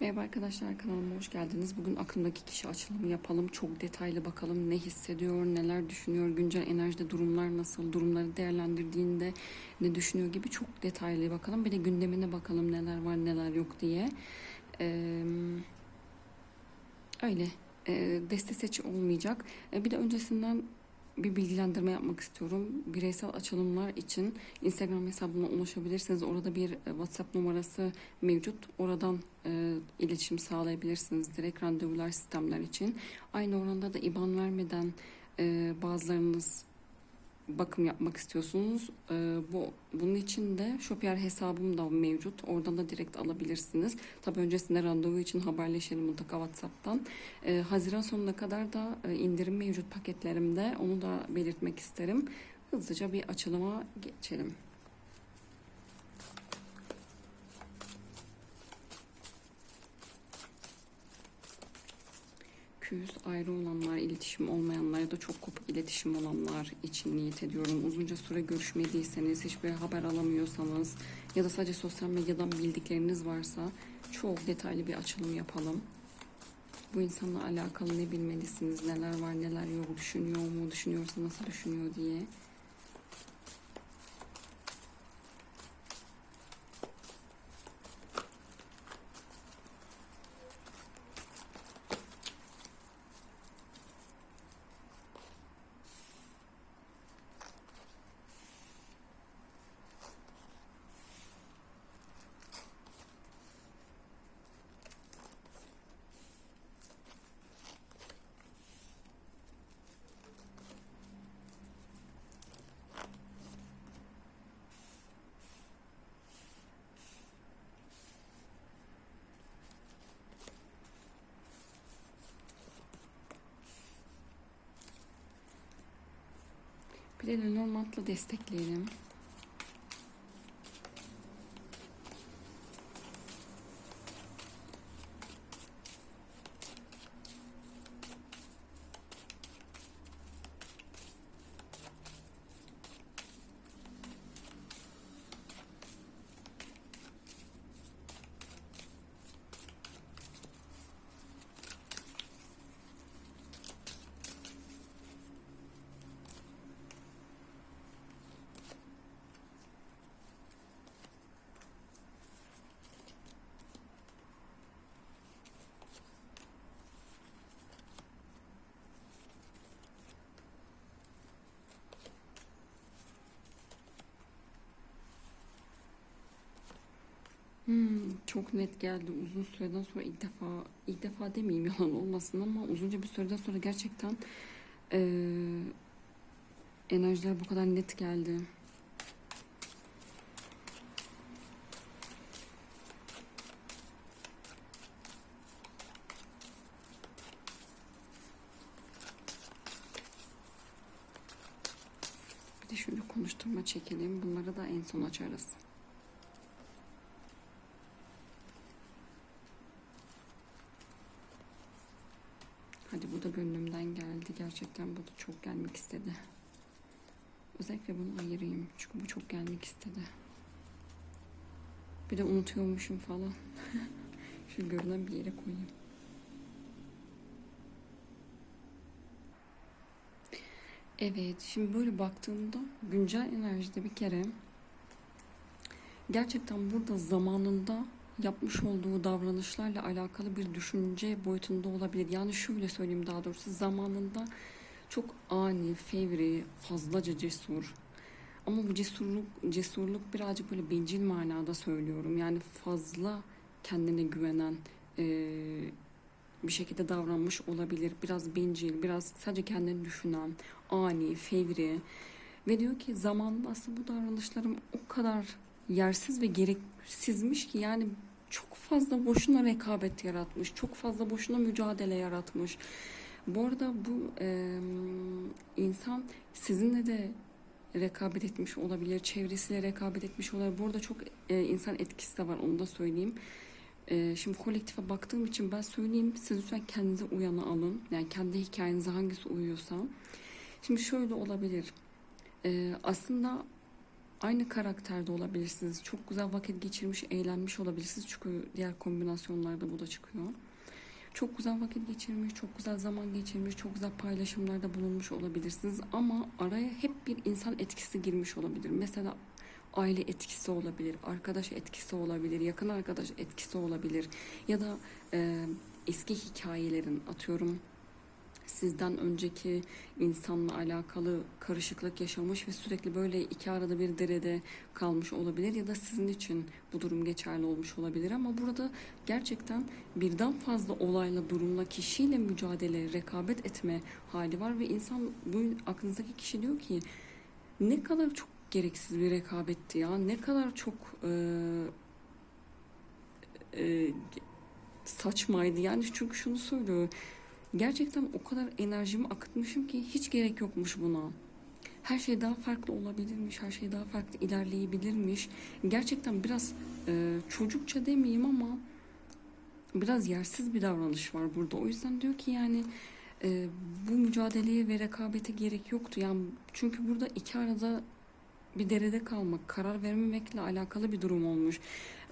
Merhaba arkadaşlar kanalıma hoş geldiniz. Bugün aklımdaki kişi açılımı yapalım. Çok detaylı bakalım ne hissediyor, neler düşünüyor, güncel enerjide durumlar nasıl, durumları değerlendirdiğinde ne düşünüyor gibi çok detaylı bakalım. Bir de gündemine bakalım neler var neler yok diye. Ee, öyle deste seçi olmayacak. Bir de öncesinden bir bilgilendirme yapmak istiyorum. Bireysel açılımlar için Instagram hesabıma ulaşabilirsiniz. Orada bir e, WhatsApp numarası mevcut. Oradan e, iletişim sağlayabilirsiniz direkt randevular sistemler için. Aynı oranda da IBAN vermeden e, bazılarınız bakım yapmak istiyorsunuz. E, bu bunun için de Shopier hesabım da mevcut. Oradan da direkt alabilirsiniz. Tabii öncesinde randevu için haberleşelim mutlaka WhatsApp'tan. E, Haziran sonuna kadar da e, indirim mevcut paketlerimde. Onu da belirtmek isterim. Hızlıca bir açılıma geçelim. Küs ayrı olanlar, iletişim olmayanlar ya da çok kopuk iletişim olanlar için niyet ediyorum. Uzunca süre görüşmediyseniz, hiçbir haber alamıyorsanız ya da sadece sosyal medyadan bildikleriniz varsa çok detaylı bir açılım yapalım. Bu insanla alakalı ne bilmelisiniz, neler var neler yok, düşünüyor mu, düşünüyorsa nasıl düşünüyor diye. De Lenormand'la destekleyelim. Çok net geldi. Uzun süreden sonra ilk defa, ilk defa demeyeyim yalan olmasın ama uzunca bir süreden sonra gerçekten eee, enerjiler bu kadar net geldi. Bir de şöyle konuşturma çekelim. Bunları da en son açarız. Hadi bu da gönlümden geldi. Gerçekten bu da çok gelmek istedi. Özellikle bunu ayırayım. Çünkü bu çok gelmek istedi. Bir de unutuyormuşum falan. Şu görünen bir yere koyayım. Evet, şimdi böyle baktığımda güncel enerjide bir kere gerçekten burada zamanında yapmış olduğu davranışlarla alakalı bir düşünce boyutunda olabilir. Yani şöyle söyleyeyim daha doğrusu zamanında çok ani, fevri, fazlaca cesur. Ama bu cesurluk, cesurluk birazcık böyle bencil manada söylüyorum. Yani fazla kendine güvenen eee, bir şekilde davranmış olabilir. Biraz bencil, biraz sadece kendini düşünen, ani, fevri. Ve diyor ki zamanında aslında bu davranışlarım o kadar yersiz ve gereksizmiş ki yani çok fazla boşuna rekabet yaratmış, çok fazla boşuna mücadele yaratmış. Bu arada bu e, insan sizinle de rekabet etmiş olabilir, çevresiyle rekabet etmiş olabilir. Bu arada çok e, insan etkisi de var, onu da söyleyeyim. E, şimdi kolektife baktığım için ben söyleyeyim, siz lütfen kendinize uyanı alın. Yani kendi hikayenize hangisi uyuyorsa. Şimdi şöyle olabilir. E, aslında aynı karakterde olabilirsiniz. Çok güzel vakit geçirmiş, eğlenmiş olabilirsiniz. Çünkü diğer kombinasyonlarda bu da çıkıyor. Çok güzel vakit geçirmiş, çok güzel zaman geçirmiş, çok güzel paylaşımlarda bulunmuş olabilirsiniz. Ama araya hep bir insan etkisi girmiş olabilir. Mesela aile etkisi olabilir, arkadaş etkisi olabilir, yakın arkadaş etkisi olabilir. Ya da e, eski hikayelerin atıyorum sizden önceki insanla alakalı karışıklık yaşamış ve sürekli böyle iki arada bir derede kalmış olabilir ya da sizin için bu durum geçerli olmuş olabilir. Ama burada gerçekten birden fazla olayla, durumla, kişiyle mücadele, rekabet etme hali var ve insan bu aklınızdaki kişi diyor ki ne kadar çok gereksiz bir rekabetti ya, ne kadar çok e, e, saçmaydı. Yani çünkü şunu söylüyor Gerçekten o kadar enerjimi akıtmışım ki hiç gerek yokmuş buna. Her şey daha farklı olabilirmiş, her şey daha farklı ilerleyebilirmiş. Gerçekten biraz e, çocukça demeyeyim ama biraz yersiz bir davranış var burada. O yüzden diyor ki yani e, bu mücadeleye ve rekabete gerek yoktu. Yani çünkü burada iki arada bir derede kalmak, karar vermemekle alakalı bir durum olmuş.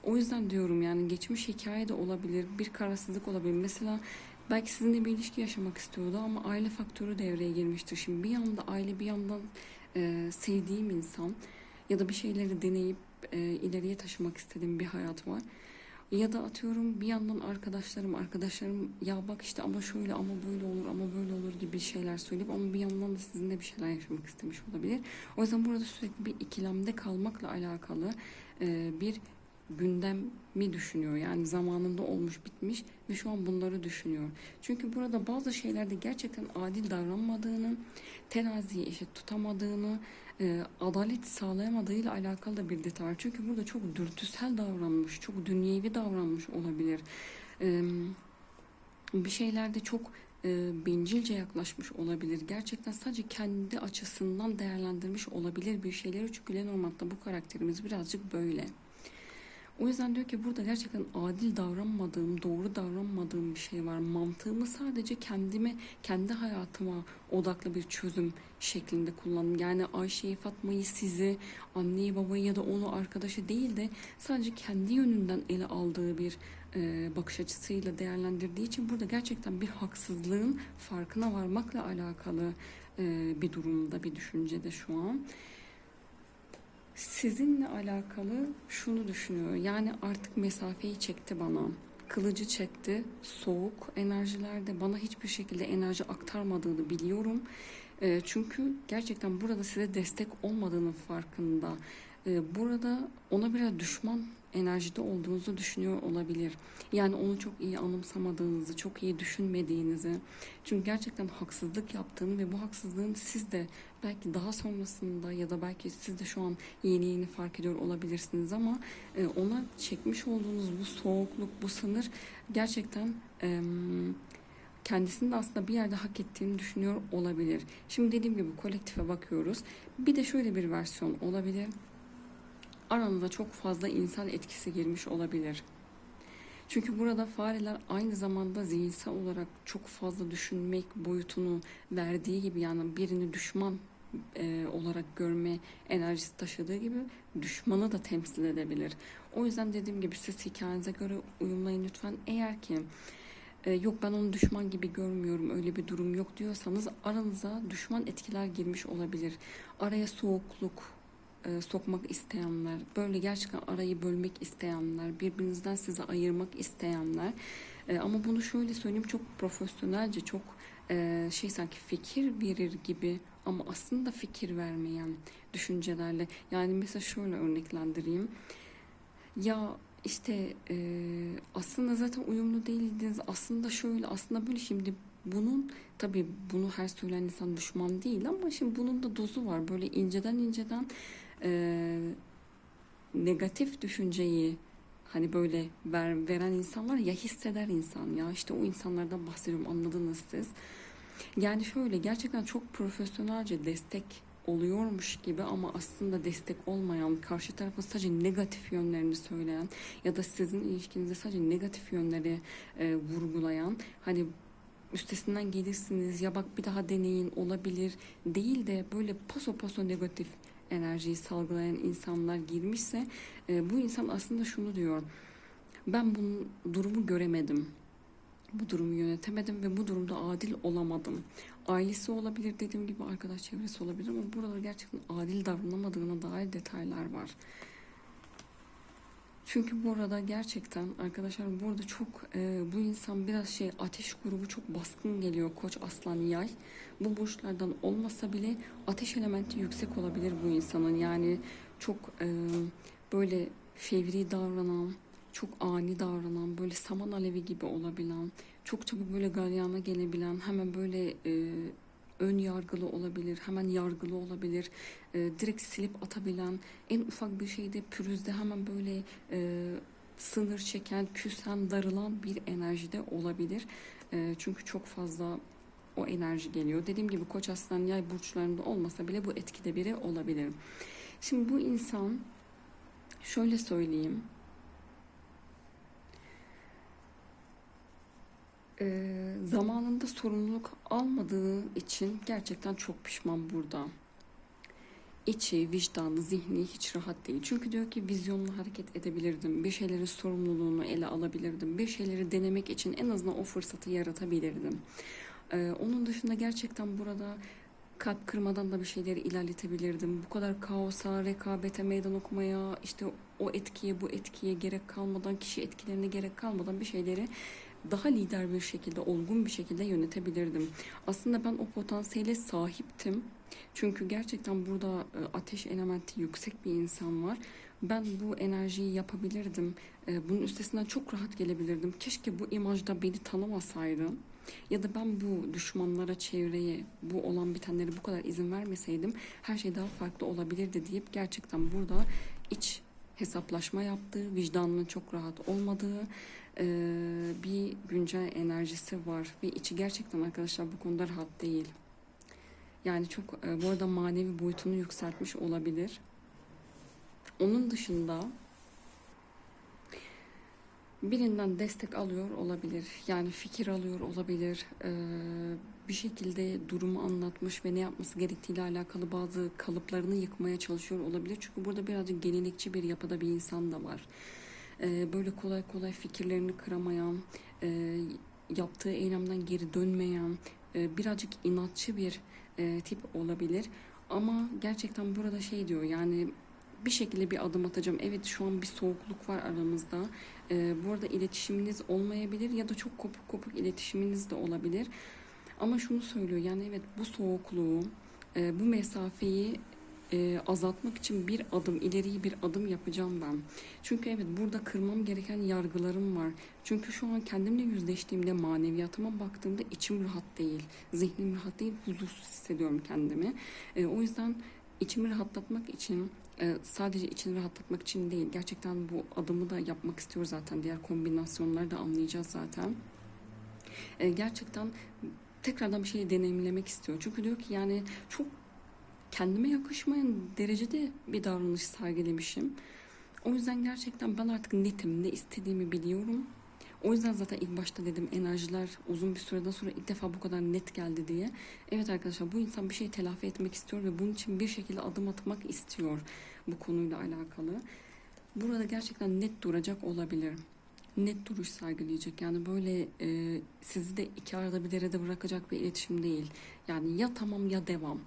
O yüzden diyorum yani geçmiş hikaye de olabilir, bir kararsızlık olabilir. Mesela Belki sizinle bir ilişki yaşamak istiyordu ama aile faktörü devreye girmiştir. Şimdi bir yanda aile bir yandan e, sevdiğim insan ya da bir şeyleri deneyip e, ileriye taşımak istediğim bir hayat var. Ya da atıyorum bir yandan arkadaşlarım, arkadaşlarım ya bak işte ama şöyle ama böyle olur ama böyle olur gibi şeyler söyleyip ama bir yandan da sizinle bir şeyler yaşamak istemiş olabilir. O yüzden burada sürekli bir ikilemde kalmakla alakalı e, bir gündemi düşünüyor. Yani zamanında olmuş bitmiş ve şu an bunları düşünüyor. Çünkü burada bazı şeylerde gerçekten adil davranmadığını, teraziyi eşit tutamadığını, e, adalet sağlayamadığıyla alakalı da bir detay. Çünkü burada çok dürtüsel davranmış, çok dünyevi davranmış olabilir. E, bir şeylerde çok e, bencilce yaklaşmış olabilir. Gerçekten sadece kendi açısından değerlendirmiş olabilir bir şeyleri. Çünkü Lenormand'da bu karakterimiz birazcık böyle. O yüzden diyor ki burada gerçekten adil davranmadığım, doğru davranmadığım bir şey var. Mantığımı sadece kendime, kendi hayatıma odaklı bir çözüm şeklinde kullandım. Yani Ayşe'yi, Fatma'yı, sizi, anneyi, babayı ya da onu arkadaşı değil de sadece kendi yönünden ele aldığı bir e, bakış açısıyla değerlendirdiği için burada gerçekten bir haksızlığın farkına varmakla alakalı e, bir durumda, bir düşüncede şu an sizinle alakalı şunu düşünüyor. Yani artık mesafeyi çekti bana. Kılıcı çekti. Soğuk enerjilerde bana hiçbir şekilde enerji aktarmadığını biliyorum. E, çünkü gerçekten burada size destek olmadığının farkında. E, burada ona biraz düşman enerjide olduğunuzu düşünüyor olabilir. Yani onu çok iyi anımsamadığınızı, çok iyi düşünmediğinizi. Çünkü gerçekten haksızlık yaptığını ve bu haksızlığın siz de belki daha sonrasında ya da belki siz de şu an yeni yeni fark ediyor olabilirsiniz ama e, ona çekmiş olduğunuz bu soğukluk, bu sınır gerçekten kendisinin de aslında bir yerde hak ettiğini düşünüyor olabilir. Şimdi dediğim gibi kolektife bakıyoruz. Bir de şöyle bir versiyon olabilir aranıza çok fazla insan etkisi girmiş olabilir. Çünkü burada fareler aynı zamanda zihinsel olarak çok fazla düşünmek boyutunu verdiği gibi yani birini düşman e, olarak görme enerjisi taşıdığı gibi düşmanı da temsil edebilir. O yüzden dediğim gibi siz hikayenize göre uyumlayın lütfen. Eğer ki e, yok ben onu düşman gibi görmüyorum öyle bir durum yok diyorsanız aranıza düşman etkiler girmiş olabilir. Araya soğukluk, e, sokmak isteyenler, böyle gerçekten arayı bölmek isteyenler, birbirinizden sizi ayırmak isteyenler. E, ama bunu şöyle söyleyeyim çok profesyonelce, çok e, şey sanki fikir verir gibi ama aslında fikir vermeyen düşüncelerle. Yani mesela şöyle örneklendireyim. Ya işte e, aslında zaten uyumlu değildiniz. Aslında şöyle, aslında böyle şimdi bunun tabii bunu her söyleyen insan düşman değil ama şimdi bunun da dozu var. Böyle inceden inceden e, negatif düşünceyi hani böyle ver, veren insanlar ya hisseder insan ya işte o insanlardan bahsediyorum anladınız siz. Yani şöyle gerçekten çok profesyonelce destek oluyormuş gibi ama aslında destek olmayan, karşı tarafın sadece negatif yönlerini söyleyen ya da sizin ilişkinizde sadece negatif yönleri e, vurgulayan hani üstesinden gelirsiniz ya bak bir daha deneyin olabilir değil de böyle paso paso negatif enerjiyi salgılayan insanlar girmişse e, bu insan aslında şunu diyor. Ben bu durumu göremedim. Bu durumu yönetemedim ve bu durumda adil olamadım. Ailesi olabilir dediğim gibi arkadaş çevresi olabilir ama burada gerçekten adil davranamadığına dair detaylar var. Çünkü bu arada gerçekten arkadaşlar burada çok e, bu insan biraz şey ateş grubu çok baskın geliyor koç aslan yay. Bu burçlardan olmasa bile ateş elementi yüksek olabilir bu insanın. Yani çok e, böyle fevri davranan, çok ani davranan, böyle saman alevi gibi olabilen, çok çabuk böyle galyana gelebilen, hemen böyle e, ön yargılı olabilir, hemen yargılı olabilir, e, direkt silip atabilen, en ufak bir şeyde pürüzde hemen böyle e, sınır çeken, küsen, darılan bir enerjide olabilir. E, çünkü çok fazla o enerji geliyor. Dediğim gibi Koç Aslan Yay burçlarında olmasa bile bu etkide biri olabilir. Şimdi bu insan şöyle söyleyeyim. Ee, zamanında sorumluluk almadığı için gerçekten çok pişman burada. İçi, vicdanı, zihni hiç rahat değil. Çünkü diyor ki vizyonla hareket edebilirdim. Bir şeylerin sorumluluğunu ele alabilirdim. Bir şeyleri denemek için en azından o fırsatı yaratabilirdim. Ee, onun dışında gerçekten burada kalp kırmadan da bir şeyleri ilerletebilirdim. Bu kadar kaosa, rekabete meydan okumaya, işte o etkiye, bu etkiye gerek kalmadan, kişi etkilerine gerek kalmadan bir şeyleri daha lider bir şekilde, olgun bir şekilde yönetebilirdim. Aslında ben o potansiyele sahiptim. Çünkü gerçekten burada e, ateş elementi yüksek bir insan var. Ben bu enerjiyi yapabilirdim. E, Bunun üstesinden çok rahat gelebilirdim. Keşke bu imajda beni tanımasaydım. Ya da ben bu düşmanlara, çevreye, bu olan bitenlere bu kadar izin vermeseydim her şey daha farklı olabilirdi deyip gerçekten burada iç hesaplaşma yaptığı, vicdanının çok rahat olmadığı e, bir güncel enerjisi var. Ve içi gerçekten arkadaşlar bu konuda rahat değil. Yani çok e, bu arada manevi boyutunu yükseltmiş olabilir. Onun dışında birinden destek alıyor olabilir. Yani fikir alıyor olabilir. Ee, bir şekilde durumu anlatmış ve ne yapması gerektiğiyle alakalı bazı kalıplarını yıkmaya çalışıyor olabilir. Çünkü burada birazcık gelenekçi bir yapıda bir insan da var. Ee, böyle kolay kolay fikirlerini kıramayan, e, yaptığı eylemden geri dönmeyen, e, birazcık inatçı bir e, tip olabilir. Ama gerçekten burada şey diyor yani bir şekilde bir adım atacağım. Evet şu an bir soğukluk var aramızda. Ee, bu arada iletişiminiz olmayabilir ya da çok kopuk kopuk iletişiminiz de olabilir. Ama şunu söylüyor yani evet bu soğukluğu, e, bu mesafeyi e, azaltmak için bir adım ileriyi bir adım yapacağım ben. Çünkü evet burada kırmam gereken yargılarım var. Çünkü şu an kendimle yüzleştiğimde maneviyatıma baktığımda içim rahat değil. Zihnim rahat değil, huzursuz hissediyorum kendimi. E, o yüzden içimi rahatlatmak için e, sadece içini rahatlatmak için değil gerçekten bu adımı da yapmak istiyor zaten diğer kombinasyonları da anlayacağız zaten E, gerçekten tekrardan bir şeyi deneyimlemek istiyor çünkü diyor ki yani çok kendime yakışmayan derecede bir davranış sergilemişim o yüzden gerçekten ben artık netim ne istediğimi biliyorum o yüzden zaten ilk başta dedim enerjiler uzun bir süreden sonra ilk defa bu kadar net geldi diye. Evet arkadaşlar bu insan bir şey telafi etmek istiyor ve bunun için bir şekilde adım atmak istiyor bu konuyla alakalı. Burada gerçekten net duracak olabilir. Net duruş sergileyecek. Yani böyle e, sizi de iki arada bir derede bırakacak bir iletişim değil. Yani ya tamam ya devam.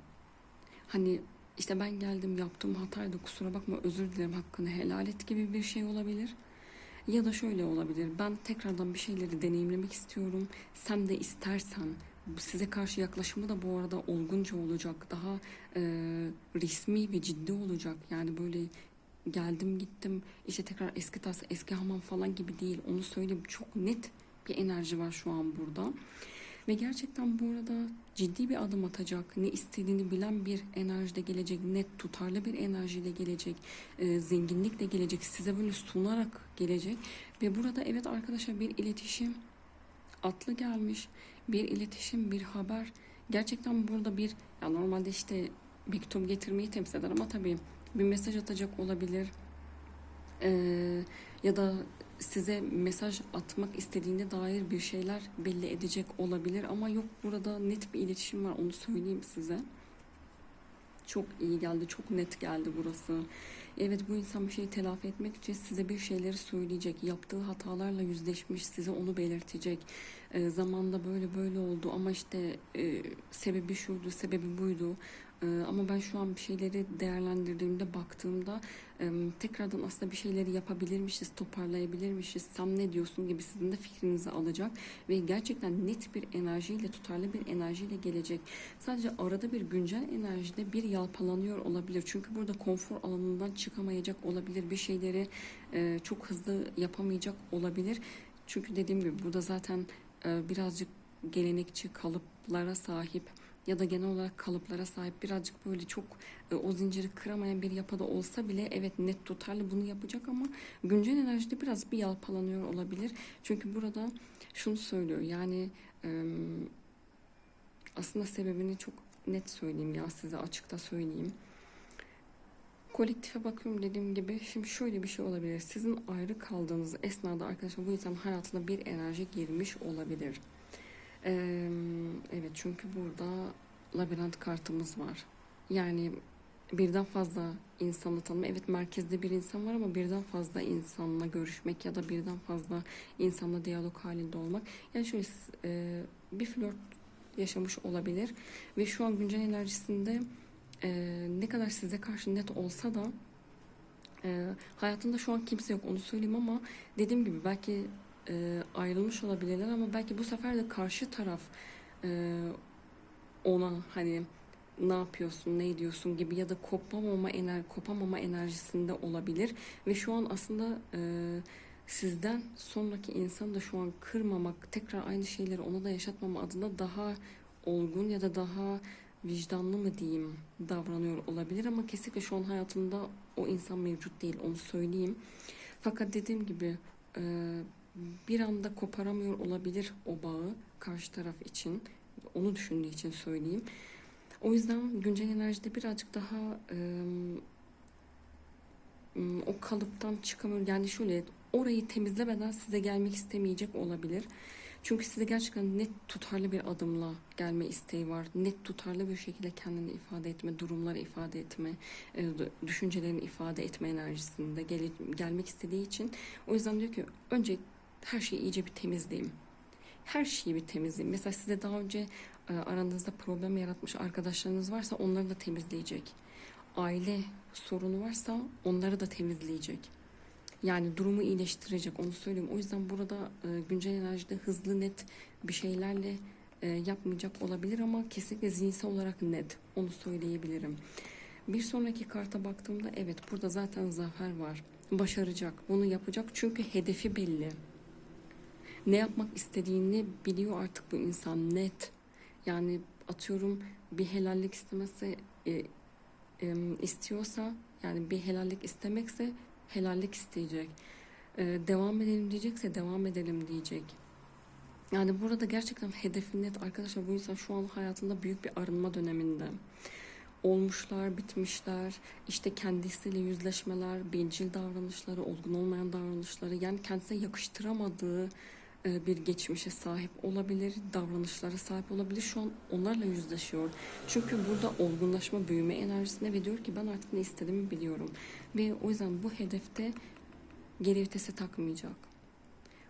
Hani işte ben geldim yaptığım hataydı kusura bakma özür dilerim hakkını helal et gibi bir şey olabilir. Ya da şöyle olabilir. Ben tekrardan bir şeyleri deneyimlemek istiyorum. Sen de istersen size karşı yaklaşımı da bu arada olgunca olacak. Daha e, resmi ve ciddi olacak. Yani böyle geldim gittim işte tekrar eski tas eski hamam falan gibi değil. Onu söyleyeyim çok net bir enerji var şu an burada. Ve gerçekten bu arada ciddi bir adım atacak, ne istediğini bilen bir enerjide gelecek, net tutarlı bir enerjiyle gelecek, e, zenginlikle gelecek, size böyle sunarak gelecek. Ve burada evet arkadaşlar bir iletişim atlı gelmiş, bir iletişim, bir haber. Gerçekten burada bir, ya normalde işte mektup getirmeyi temsil eder ama tabii bir mesaj atacak olabilir. Ee, ya da size mesaj atmak istediğine dair bir şeyler belli edecek olabilir ama yok burada net bir iletişim var onu söyleyeyim size. Çok iyi geldi, çok net geldi burası. Evet bu insan bir şeyi telafi etmek için size bir şeyleri söyleyecek. Yaptığı hatalarla yüzleşmiş, size onu belirtecek. E, zamanda böyle böyle oldu ama işte e, sebebi şuydu, sebebi buydu. E, ama ben şu an bir şeyleri değerlendirdiğimde, baktığımda tekrardan aslında bir şeyleri yapabilirmişiz, toparlayabilirmişiz. Sen ne diyorsun gibi sizin de fikrinizi alacak ve gerçekten net bir enerjiyle, tutarlı bir enerjiyle gelecek. Sadece arada bir güncel enerjide bir yalpalanıyor olabilir. Çünkü burada konfor alanından çıkamayacak olabilir. Bir şeyleri e, çok hızlı yapamayacak olabilir. Çünkü dediğim gibi burada zaten e, birazcık gelenekçi kalıplara sahip ya da genel olarak kalıplara sahip birazcık böyle çok e, o zinciri kıramayan bir yapıda olsa bile evet net tutarlı bunu yapacak ama güncel enerjide biraz bir yalpalanıyor olabilir. Çünkü burada şunu söylüyor yani e, aslında sebebini çok net söyleyeyim ya size açıkta söyleyeyim. Kolektife bakıyorum dediğim gibi şimdi şöyle bir şey olabilir. Sizin ayrı kaldığınız esnada arkadaşlar bu insanın hayatına bir enerji girmiş olabilir. Ee, evet çünkü burada labirent kartımız var. Yani birden fazla insanla tanıma. Evet merkezde bir insan var ama birden fazla insanla görüşmek ya da birden fazla insanla diyalog halinde olmak. Yani şöyle e, bir flört yaşamış olabilir ve şu an güncel enerjisinde e, ne kadar size karşı net olsa da e, hayatında şu an kimse yok onu söyleyeyim ama dediğim gibi belki e, ayrılmış olabilirler ama belki bu sefer de karşı taraf e, ona hani ne yapıyorsun, ne ediyorsun gibi ya da kopamama ener kopamama enerjisinde olabilir ve şu an aslında e, sizden sonraki insanı da şu an kırmamak, tekrar aynı şeyleri ona da yaşatmama adına daha olgun ya da daha vicdanlı mı diyeyim davranıyor olabilir ama kesinlikle şu an hayatımda o insan mevcut değil onu söyleyeyim. Fakat dediğim gibi e, bir anda koparamıyor olabilir o bağı karşı taraf için. Onu düşündüğü için söyleyeyim. O yüzden güncel enerjide birazcık daha e, o kalıptan çıkamıyor. Yani şöyle orayı temizlemeden size gelmek istemeyecek olabilir. Çünkü size gerçekten net tutarlı bir adımla gelme isteği var. Net tutarlı bir şekilde kendini ifade etme, durumları ifade etme, düşüncelerini ifade etme enerjisinde gel gelmek istediği için. O yüzden diyor ki önce her şeyi iyice bir temizleyeyim. Her şeyi bir temizleyeyim. Mesela size daha önce e, aranızda problem yaratmış arkadaşlarınız varsa onları da temizleyecek. Aile sorunu varsa onları da temizleyecek. Yani durumu iyileştirecek onu söyleyeyim. O yüzden burada e, güncel enerjide hızlı net bir şeylerle e, yapmayacak olabilir ama kesinlikle zihinsel olarak net onu söyleyebilirim. Bir sonraki karta baktığımda evet burada zaten zafer var. Başaracak, bunu yapacak çünkü hedefi belli. Ne yapmak istediğini biliyor artık bu insan net. Yani atıyorum bir helallik istemezse e, e, istiyorsa yani bir helallik istemekse helallik isteyecek. Ee, devam edelim diyecekse devam edelim diyecek. Yani burada gerçekten hedefi net arkadaşlar bu insan şu an hayatında büyük bir arınma döneminde. Olmuşlar, bitmişler, işte kendisiyle yüzleşmeler, bencil davranışları, olgun olmayan davranışları yani kendisine yakıştıramadığı e, bir geçmişe sahip olabilir, davranışlara sahip olabilir. Şu an onlarla yüzleşiyor. Çünkü burada olgunlaşma, büyüme enerjisinde ve diyor ki ben artık ne istediğimi biliyorum. Ve o yüzden bu hedefte geri vitese takmayacak.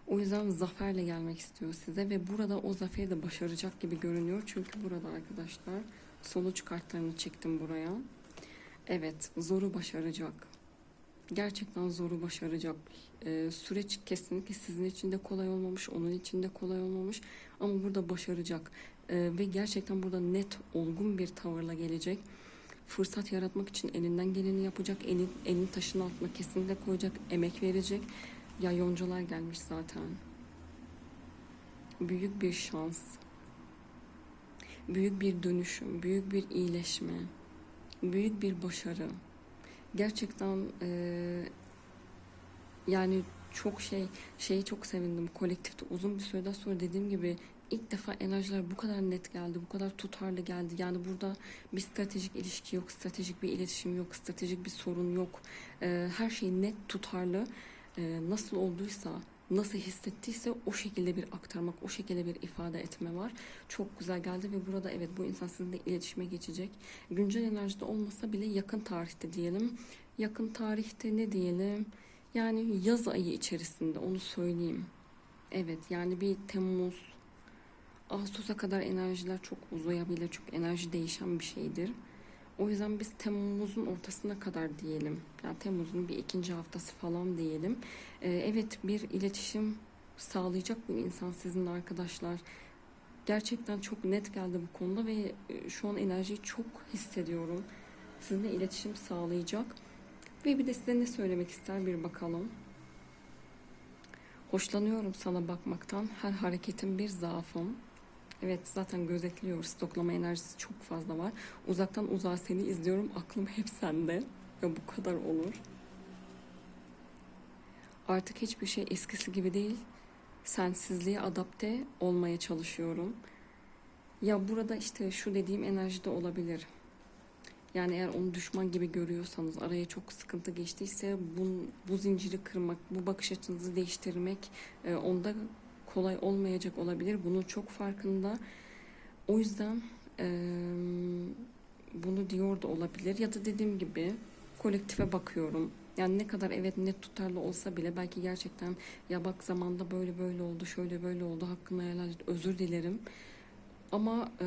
O yüzden zaferle gelmek istiyor size ve burada o zaferi de başaracak gibi görünüyor. Çünkü burada arkadaşlar sonuç kartlarını çektim buraya. Evet, zoru başaracak. Gerçekten zoru başaracak. Ee, süreç kesinlikle sizin için de kolay olmamış, onun için de kolay olmamış. Ama burada başaracak. Ee, ve gerçekten burada net, olgun bir tavırla gelecek. Fırsat yaratmak için elinden geleni yapacak. Elin, elin taşın altına kesinlikle koyacak, emek verecek. Ya yoncalar gelmiş zaten. Büyük bir şans. Büyük bir dönüşüm, büyük bir iyileşme. Büyük bir başarı gerçekten e, yani çok şey şeyi çok sevindim. Kolektifte uzun bir süreden sonra dediğim gibi ilk defa enerjiler bu kadar net geldi bu kadar tutarlı geldi. Yani burada bir stratejik ilişki yok stratejik bir iletişim yok stratejik bir sorun yok. E, her şey net tutarlı. E, nasıl olduysa nasıl hissettiyse o şekilde bir aktarmak, o şekilde bir ifade etme var. Çok güzel geldi ve burada evet bu insan sizinle iletişime geçecek. Güncel enerjide olmasa bile yakın tarihte diyelim. Yakın tarihte ne diyelim? Yani yaz ayı içerisinde onu söyleyeyim. Evet yani bir Temmuz, Ağustos'a kadar enerjiler çok uzayabilir. Çünkü enerji değişen bir şeydir. O yüzden biz Temmuz'un ortasına kadar diyelim. Yani Temmuz'un bir ikinci haftası falan diyelim. Ee, evet bir iletişim sağlayacak bu insan sizinle arkadaşlar. Gerçekten çok net geldi bu konuda ve e, şu an enerjiyi çok hissediyorum. Sizinle iletişim sağlayacak. Ve bir de size ne söylemek ister bir bakalım. Hoşlanıyorum sana bakmaktan. Her hareketin bir zaafım. Evet zaten gözetliyor. Stoklama enerjisi çok fazla var. Uzaktan uzağa seni izliyorum. Aklım hep sende. Ya bu kadar olur. Artık hiçbir şey eskisi gibi değil. Sensizliğe adapte olmaya çalışıyorum. Ya burada işte şu dediğim enerjide olabilir. Yani eğer onu düşman gibi görüyorsanız, araya çok sıkıntı geçtiyse bu, bu zinciri kırmak, bu bakış açınızı değiştirmek e, onda kolay olmayacak olabilir. Bunun çok farkında. O yüzden e, bunu diyor da olabilir. Ya da dediğim gibi kolektife bakıyorum. Yani ne kadar evet net tutarlı olsa bile belki gerçekten ya bak zamanda böyle böyle oldu, şöyle böyle oldu, hakkımı helal et, özür dilerim. Ama e,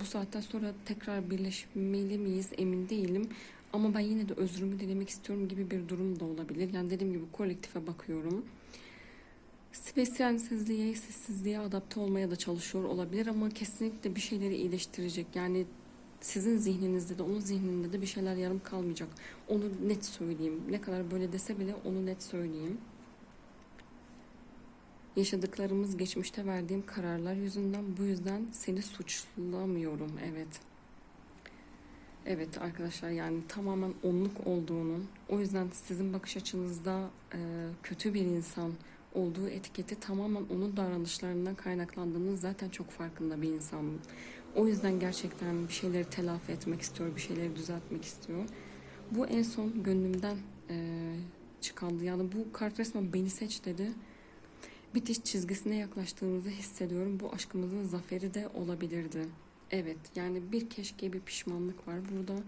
bu saatten sonra tekrar birleşmeli miyiz emin değilim. Ama ben yine de özrümü dilemek istiyorum gibi bir durum da olabilir. Yani dediğim gibi kolektife bakıyorum. Spesiyelsizliğe, sessizliğe adapte olmaya da çalışıyor olabilir ama kesinlikle bir şeyleri iyileştirecek. Yani sizin zihninizde de onun zihninde de bir şeyler yarım kalmayacak. Onu net söyleyeyim. Ne kadar böyle dese bile onu net söyleyeyim. Yaşadıklarımız geçmişte verdiğim kararlar yüzünden bu yüzden seni suçlamıyorum. Evet. Evet arkadaşlar yani tamamen onluk olduğunun o yüzden sizin bakış açınızda e, kötü bir insan olduğu etiketi tamamen onun davranışlarından kaynaklandığını zaten çok farkında bir insan. O yüzden gerçekten bir şeyleri telafi etmek istiyor, bir şeyleri düzeltmek istiyor. Bu en son gönlümden e, çıkandı. Yani bu kart resmen beni seç dedi. Bitiş çizgisine yaklaştığımızı hissediyorum. Bu aşkımızın zaferi de olabilirdi. Evet yani bir keşke bir pişmanlık var burada.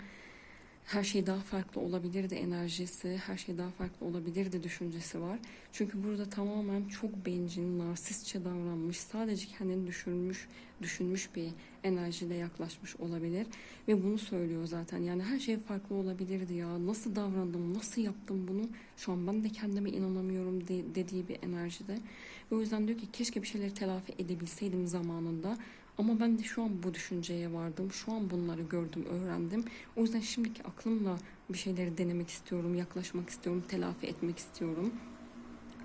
Her şey daha farklı olabilirdi enerjisi, her şey daha farklı olabilirdi düşüncesi var. Çünkü burada tamamen çok bencil, narsistçe davranmış, sadece kendini düşürmüş, düşünmüş bir enerjiyle yaklaşmış olabilir. Ve bunu söylüyor zaten. Yani her şey farklı olabilirdi ya. Nasıl davrandım, nasıl yaptım bunu? Şu an ben de kendime inanamıyorum de, dediği bir enerjide. Ve o yüzden diyor ki keşke bir şeyleri telafi edebilseydim zamanında. Ama ben de şu an bu düşünceye vardım. Şu an bunları gördüm, öğrendim. O yüzden şimdiki aklımla bir şeyleri denemek istiyorum, yaklaşmak istiyorum, telafi etmek istiyorum.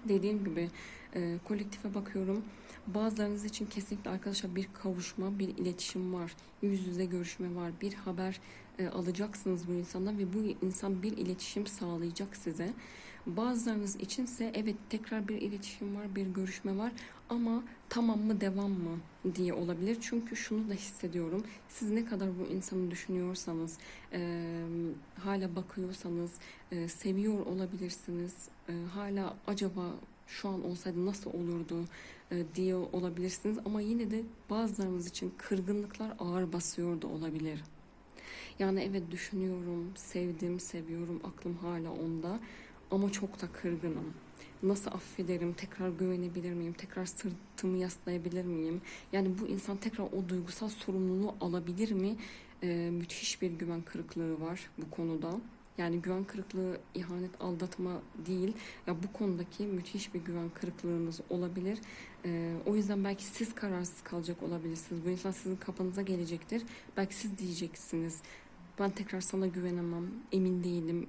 Dediğim gibi e, kolektife bakıyorum. Bazılarınız için kesinlikle arkadaşlar bir kavuşma, bir iletişim var. Yüz yüze görüşme var. Bir haber e, alacaksınız bu insana ve bu insan bir iletişim sağlayacak size. Bazılarınız içinse evet tekrar bir iletişim var, bir görüşme var ama tamam mı devam mı diye olabilir. Çünkü şunu da hissediyorum. Siz ne kadar bu insanı düşünüyorsanız, e, hala bakıyorsanız, e, seviyor olabilirsiniz. E, hala acaba şu an olsaydı nasıl olurdu e, diye olabilirsiniz. Ama yine de bazılarınız için kırgınlıklar ağır basıyor da olabilir. Yani evet düşünüyorum, sevdim, seviyorum, aklım hala onda ama çok da kırgınım. Nasıl affederim, tekrar güvenebilir miyim, tekrar sırtımı yaslayabilir miyim? Yani bu insan tekrar o duygusal sorumluluğu alabilir mi? Ee, müthiş bir güven kırıklığı var bu konuda. Yani güven kırıklığı, ihanet, aldatma değil. Ya bu konudaki müthiş bir güven kırıklığınız olabilir. Ee, o yüzden belki siz kararsız kalacak olabilirsiniz. Bu insan sizin kapınıza gelecektir. Belki siz diyeceksiniz. Ben tekrar sana güvenemem, emin değilim,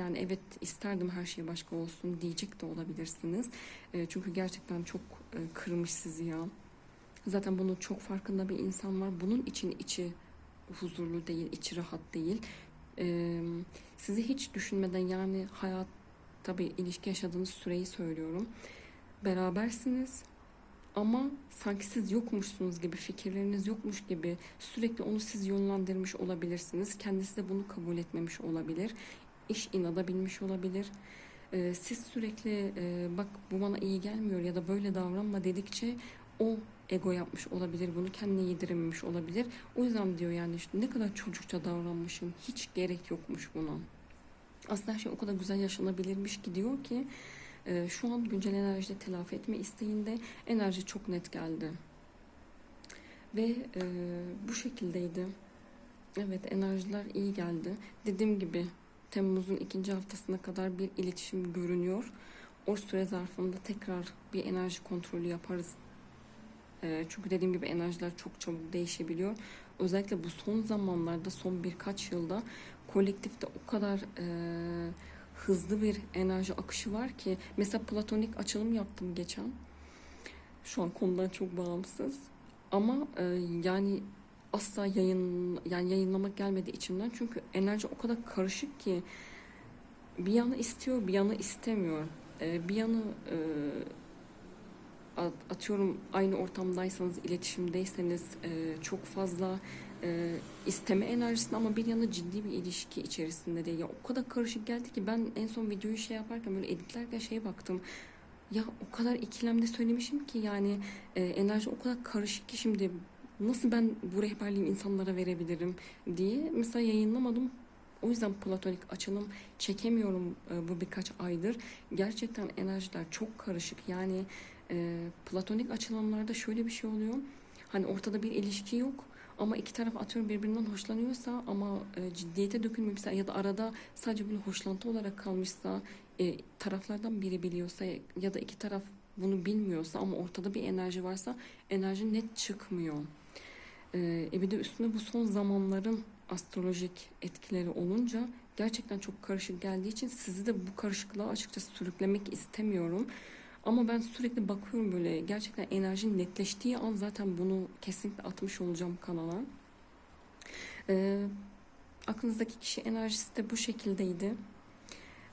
yani evet isterdim her şey başka olsun diyecek de olabilirsiniz. E, çünkü gerçekten çok e, kırmış sizi ya. Zaten bunun çok farkında bir insan var. Bunun için içi huzurlu değil, içi rahat değil. E, sizi hiç düşünmeden yani hayat tabii ilişki yaşadığınız süreyi söylüyorum. Berabersiniz ama sanki siz yokmuşsunuz gibi, fikirleriniz yokmuş gibi sürekli onu siz yönlendirmiş olabilirsiniz. Kendisi de bunu kabul etmemiş olabilir iş inada binmiş olabilir. Ee, siz sürekli e, bak bu bana iyi gelmiyor ya da böyle davranma dedikçe o ego yapmış olabilir bunu kendine yedirememiş olabilir. O yüzden diyor yani işte ne kadar çocukça davranmışım hiç gerek yokmuş buna. Aslında her şey o kadar güzel yaşanabilirmiş ki diyor ki e, şu an güncel enerjide telafi etme isteğinde enerji çok net geldi. Ve e, bu şekildeydi. Evet enerjiler iyi geldi. Dediğim gibi Temmuz'un ikinci haftasına kadar bir iletişim görünüyor. O süre zarfında tekrar bir enerji kontrolü yaparız. E, çünkü dediğim gibi enerjiler çok çabuk değişebiliyor. Özellikle bu son zamanlarda, son birkaç yılda kolektifte o kadar e, hızlı bir enerji akışı var ki. Mesela platonik açılım yaptım geçen. Şu an konudan çok bağımsız. Ama e, yani asla yayın yani yayınlamak gelmedi içimden. Çünkü enerji o kadar karışık ki bir yanı istiyor, bir yanı istemiyor. E, bir yanı e, at- atıyorum aynı ortamdaysanız, iletişimdeyseniz e, çok fazla e, isteme enerjisinde ama bir yanı ciddi bir ilişki içerisinde değil. Ya o kadar karışık geldi ki ben en son videoyu şey yaparken böyle editlerken şeye baktım. Ya o kadar ikilemde söylemişim ki yani e, enerji o kadar karışık ki şimdi nasıl ben bu rehberliği insanlara verebilirim diye mesela yayınlamadım. O yüzden platonik açılım çekemiyorum e, bu birkaç aydır. Gerçekten enerjiler çok karışık. Yani e, platonik açılımlarda şöyle bir şey oluyor. Hani ortada bir ilişki yok ama iki taraf atıyorum birbirinden hoşlanıyorsa ama e, ciddiyete dökülmemişse ya da arada sadece böyle hoşlantı olarak kalmışsa e, taraflardan biri biliyorsa ya da iki taraf bunu bilmiyorsa ama ortada bir enerji varsa enerji net çıkmıyor. E, e bir de üstüne bu son zamanların astrolojik etkileri olunca gerçekten çok karışık geldiği için sizi de bu karışıklığa açıkçası sürüklemek istemiyorum. Ama ben sürekli bakıyorum böyle gerçekten enerjinin netleştiği an zaten bunu kesinlikle atmış olacağım kanala. Ee, aklınızdaki kişi enerjisi de bu şekildeydi.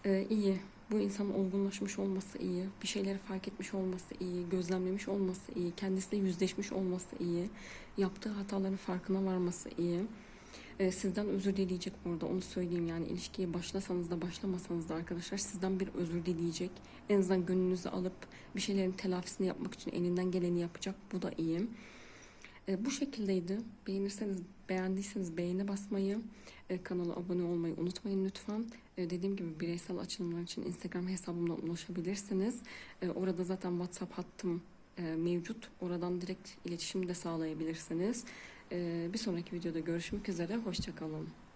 Ee, iyi. Bu insanın olgunlaşmış olması iyi. Bir şeyleri fark etmiş olması iyi. Gözlemlemiş olması iyi. Kendisiyle yüzleşmiş olması iyi. Yaptığı hataların farkına varması iyi. Ee, sizden özür dileyecek orada onu söyleyeyim yani ilişkiye başlasanız da başlamasanız da arkadaşlar sizden bir özür dileyecek. En azından gönlünüzü alıp bir şeylerin telafisini yapmak için elinden geleni yapacak. Bu da iyi. Ee, bu şekildeydi. Beğenirseniz, beğendiyseniz beğeni basmayı, e, kanala abone olmayı unutmayın lütfen. E, dediğim gibi bireysel açılımlar için Instagram hesabımdan ulaşabilirsiniz. E, orada zaten WhatsApp hattım e, mevcut. Oradan direkt iletişim de sağlayabilirsiniz. Bir sonraki videoda görüşmek üzere. Hoşçakalın.